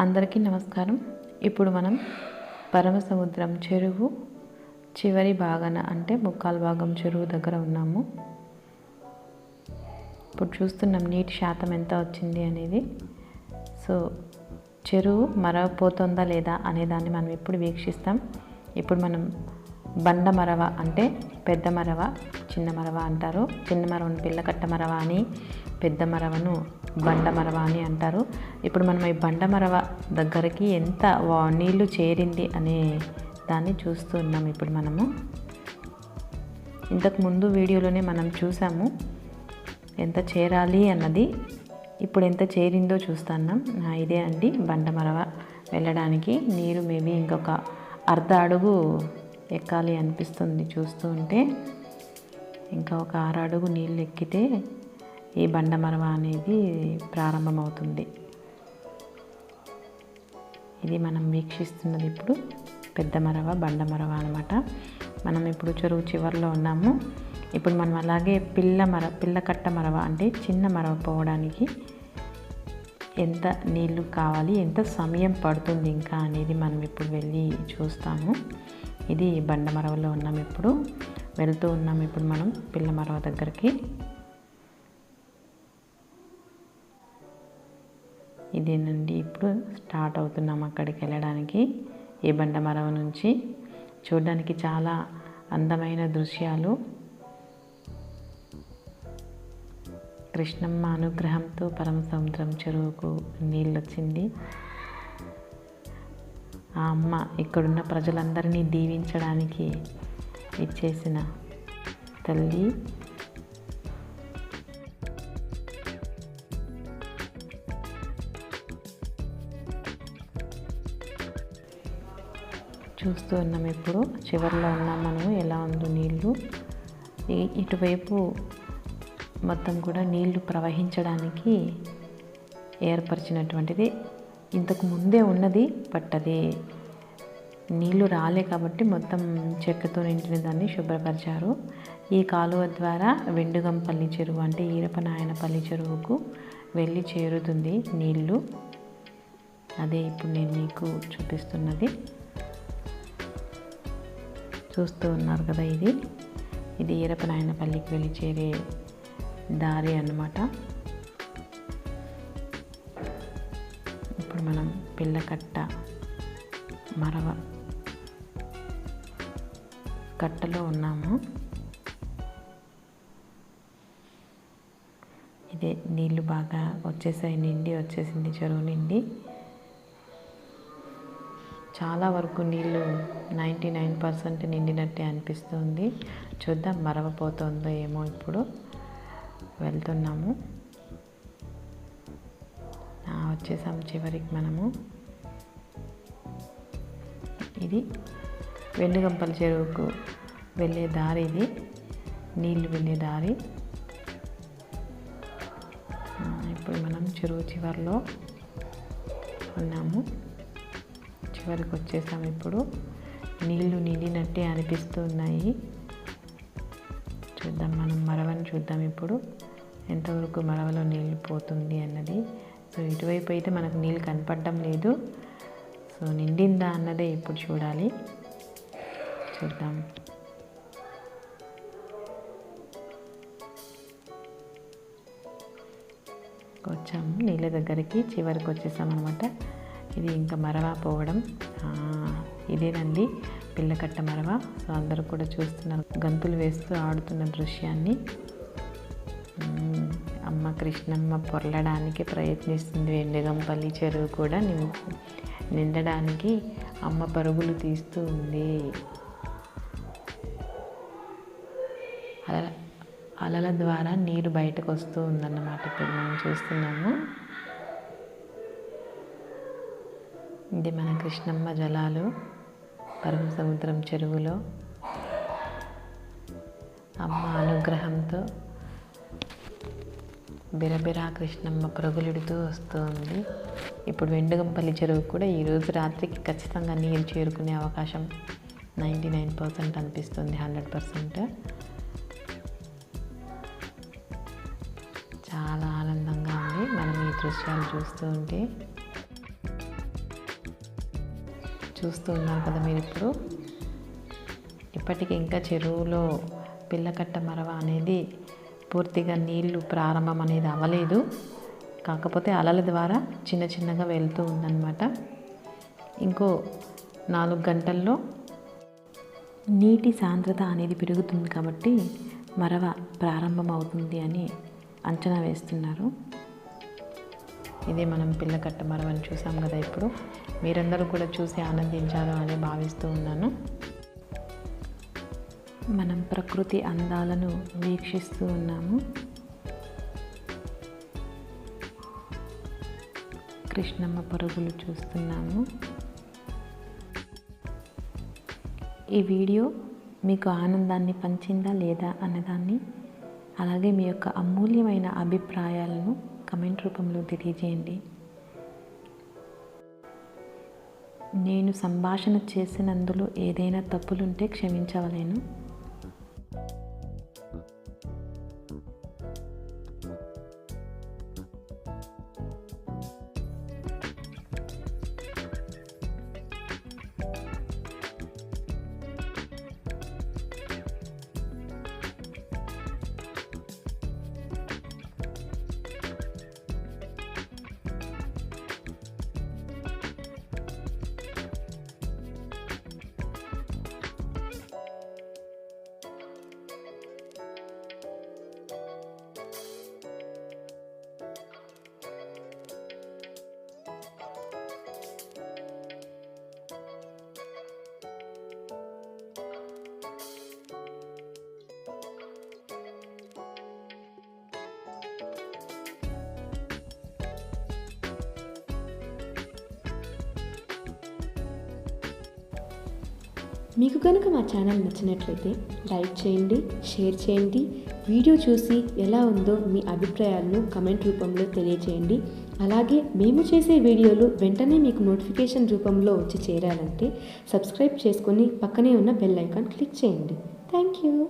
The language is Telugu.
అందరికీ నమస్కారం. ఇప్పుడు మనం పరమసముద్రం చెరువు చివరి భాగాన అంటే ముక్కాలు భాగం చెరువు దగ్గర ఉన్నాము. ఇప్పుడు చూస్తున్నాం నీటి శాతం ఎంత వచ్చింది అనేది. సో చెరువు మరవపోతుందా లేదా అనే దాన్ని మనం ఇప్పుడు వీక్షిస్తాం. ఇప్పుడు మనం బండ మరవ అంటే పెద్ద మరవ చిన్న మరవ అంటారు. చిన్న మరవను పిల్లకట్ట మరవ అని పెద్ద మరవను బండ మరవ అని అంటారు. ఇప్పుడు మనం ఈ బండ మరవ దగ్గరికి ఎంత వా- నీళ్ళు చేరింది అనే దాన్ని చూస్తున్నాం ఇప్పుడు మనము. ఇంతకు ముందు వీడియోలోనే మనం చూసాము ఎంత చేరాలి అన్నది. ఇప్పుడు ఎంత చేరిందో చూస్తున్నాం. ఇదే అండి బండమరవ వెళ్ళడానికి. నీరు మేబీ ఇంకొక అర్ధ అడుగు ఎక్కాలి అనిపిస్తుంది చూస్తూ ఉంటే. ఇంకా ఒక ఆరు అడుగు నీళ్ళు ఎక్కితే ఈ బండమరవ అనేది ప్రారంభమవుతుంది. ఇది మనం వీక్షిస్తున్నది ఇప్పుడు పెద్ద మరవ బండ మరవ అనమాట మనం ఇప్పుడు చెరువు చివరిలో ఉన్నాము. ఇప్పుడు మనం అలాగే పిల్ల మర పిల్ల కట్ట మరవ అంటే చిన్న మరవ పోవడానికి ఎంత నీళ్ళు కావాలి ఎంత సమయం పడుతుంది ఇంకా అనేది మనం ఇప్పుడు వెళ్ళి చూస్తాము. ఇది బండ మరవలో ఉన్నాం ఇప్పుడు. వెళ్తూ ఉన్నాం ఇప్పుడు మనం పిల్ల మరవ దగ్గరికి. ఇదేనండి. ఇప్పుడు స్టార్ట్ అవుతున్నాం అక్కడికి వెళ్ళడానికి ఈ బండ మరవ నుంచి. చూడడానికి చాలా అందమైన దృశ్యాలు. కృష్ణమ్మ అనుగ్రహంతో పరమ సముద్రం చెరువుకు నీళ్ళు వచ్చింది ఆ అమ్మ ఇక్కడున్న ప్రజలందరినీ దీవించడానికి ఇచ్చేసిన తల్లి చూస్తూ ఉన్నాం ఇప్పుడు. చివరిలో ఉన్నాం మనము ఎలా ఉందో నీళ్ళు ఇటువైపు మొత్తం కూడా నీళ్ళు ప్రవహించడానికి ఏర్పరిచినటువంటిది. ఇంతకు ముందే ఉన్నది బట్ అది నీళ్ళు రాలే కాబట్టి మొత్తం చెక్కతో నిండిన దాన్ని శుభ్రపరిచారు. ఈ కాలువ ద్వారా వెండుగంపల్లి చెరువు అంటే ఈరపనాయనపల్లి చెరువుకు వెళ్ళి చేరుతుంది నీళ్ళు. అదే ఇప్పుడు నేను మీకు చూపిస్తున్నది. చూస్తూ ఉన్నారు కదా ఇది. ఇది ఈరపనాయనపల్లికి వెళ్ళి చేరే దారి అన్నమాట. ఇప్పుడు మనం పిల్లకట్ట మరవ కట్టలో ఉన్నాము. ఇదే నీళ్ళు బాగా వచ్చేసాయి నిండి వచ్చేసింది చెరువు నిండి. చాలా వరకు నీళ్ళు నైంటీ నైన్ పర్సెంట్ నిండినట్టే అనిపిస్తుంది. చూద్దాం మరవపోతుందో ఏమో ఇప్పుడు. వెళ్తున్నాము. వచ్చేసాం చివరికి మనము. ఇది వెన్నుగంపల చెరువుకు వెళ్ళే దారి ఇది. నీళ్ళు వెళ్ళే దారి. ఇప్పుడు మనం చెరువు చివరిలో ఉన్నాము. చివరికి వచ్చేసాం ఇప్పుడు. నీళ్ళు నిండినట్టే అనిపిస్తున్నాయి. చూద్దాం మనం మరవని చూద్దాం ఇప్పుడు. ఎంతవరకు మరవలో నీళ్ళు పోతుంది అన్నది. సో ఇటువైపు అయితే మనకు నీళ్ళు కనపడడం లేదు. సో నిండిందా అన్నదే ఇప్పుడు చూడాలి. చూద్దాం. వచ్చాము. నీళ్ళ దగ్గరికి చివరికి వచ్చేసాం అనమాట ఇది ఇంకా మరవ పోవడం. ఇదేనండి పిల్లకట్ట మరవ. సో అందరూ కూడా చూస్తున్నారు గంతులు వేస్తూ ఆడుతున్న దృశ్యాన్ని. అమ్మ కృష్ణమ్మ పొరలడానికి ప్రయత్నిస్తుంది వెండగంపల్లి చెరువు కూడా నిం- నిండడానికి అమ్మ పరుగులు తీస్తూ ఉంది. అల అలల ద్వారా నీరు బయటకు వస్తూ ఉందన్నమాట. ఇప్పుడు మనం చూస్తున్నాము. ఇది మన కృష్ణమ్మ జలాలు పరమ సముద్రం చెరువులో. అమ్మ అనుగ్రహంతో బిరబిరా కృష్ణమ్మ పరుగులుడుతూ వస్తుంది ఇప్పుడు వెండుగంపల్లి చెరువు కూడా ఈరోజు రాత్రికి ఖచ్చితంగా నీరు చేరుకునే అవకాశం నైంటీ నైన్ పర్సెంట్ అనిపిస్తుంది హండ్రెడ్ పర్సెంట్. చాలా ఆనందంగా ఉంది. మనం ఈ దృశ్యాలు చూస్తూ ఉంటే చూస్తూ ఉన్నారు కదా మీరు ఇప్పుడు. ఇప్పటికి ఇంకా చెరువులో పిల్లకట్ట మరవ అనేది పూర్తిగా నీళ్ళు ప్రారంభం అనేది అవ్వలేదు. కాకపోతే అలల ద్వారా చిన్న చిన్నగా వెళ్తూ ఉందన్నమాట. ఇంకో నాలుగు గంటల్లో నీటి సాంద్రత అనేది పెరుగుతుంది కాబట్టి మరవ ప్రారంభం అవుతుంది అని అంచనా వేస్తున్నారు. ఇదే మనం పిల్లకట్ట మరవని చూసాం కదా ఇప్పుడు. మీరందరూ కూడా చూసి ఆనందించారు అని భావిస్తూ ఉన్నాను. మనం ప్రకృతి అందాలను వీక్షిస్తూ ఉన్నాము. కృష్ణమ్మ పరుగులు చూస్తున్నాము. ఈ వీడియో మీకు ఆనందాన్ని పంచిందా లేదా అన్నదాన్ని అలాగే మీ యొక్క అమూల్యమైన అభిప్రాయాలను కమెంట్ రూపంలో తెలియజేయండి. నేను సంభాషణ చేసినందులో ఏదైనా తప్పులుంటే క్షమించవలేను. మీకు కనుక మా ఛానల్ నచ్చినట్లయితే లైక్ చేయండి షేర్ చేయండి వీడియో చూసి ఎలా ఉందో మీ అభిప్రాయాలను కమెంట్ రూపంలో తెలియజేయండి అలాగే మేము చేసే వీడియోలు వెంటనే మీకు నోటిఫికేషన్ రూపంలో వచ్చి చేరాలంటే సబ్స్క్రైబ్ చేసుకొని పక్కనే ఉన్న బెల్ ఐకాన్ క్లిక్ చేయండి. Thank you.